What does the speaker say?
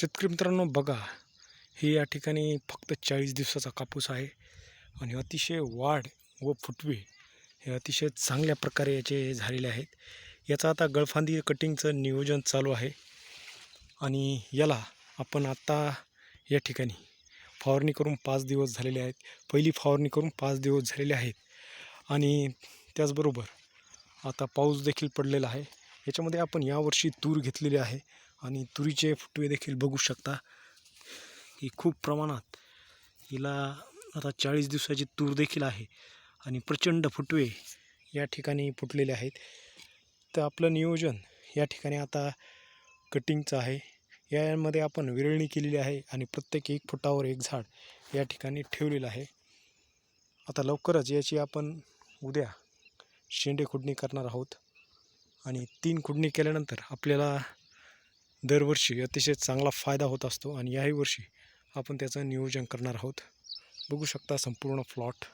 शेतकरी मित्रांनो बघा हे या ठिकाणी फक्त चाळीस दिवसाचा कापूस आहे आणि अतिशय वाढ व फुटवे हे अतिशय चांगल्या प्रकारे याचे झालेले आहेत. याचं आता गळफांदी कटिंगचं नियोजन चालू आहे आणि याला आपण आत्ता या ठिकाणी फवारणी करून पाच दिवस झालेले आहेत. पहिली फवारणी करून पाच दिवस झालेले आहेत आणि त्याचबरोबर आता पाऊस देखील पडलेला आहे. याच्यामध्ये आपण यावर्षी तूर घेतलेली आहे. आणि तुरीचे फुटवे देखील बघू शकता. की खूप प्रमाणात हिला आता चाळीस दिवसाची तूर देखील आहे आणि प्रचंड फुटवे या ठिकाणी फुटलेले आहेत. तर आपलं नियोजन या ठिकाणी आता कटिंगचं आहे. यामध्ये आपण विरळणी केलेली आहे आणि प्रत्येक एक फुटावर एक झाड या ठिकाणी ठेवलेलं आहे. आता लवकरच याची आपण उद्या शेंडे खुडणी करणार आहोत आणि तीन खुडणी केल्यानंतर आपल्याला दरवर्षी अतिशय चांगला फायदा होत असतो आणि याही वर्षी आपण त्याचं नियोजन करणार आहोत. बघू शकता संपूर्ण प्लॉट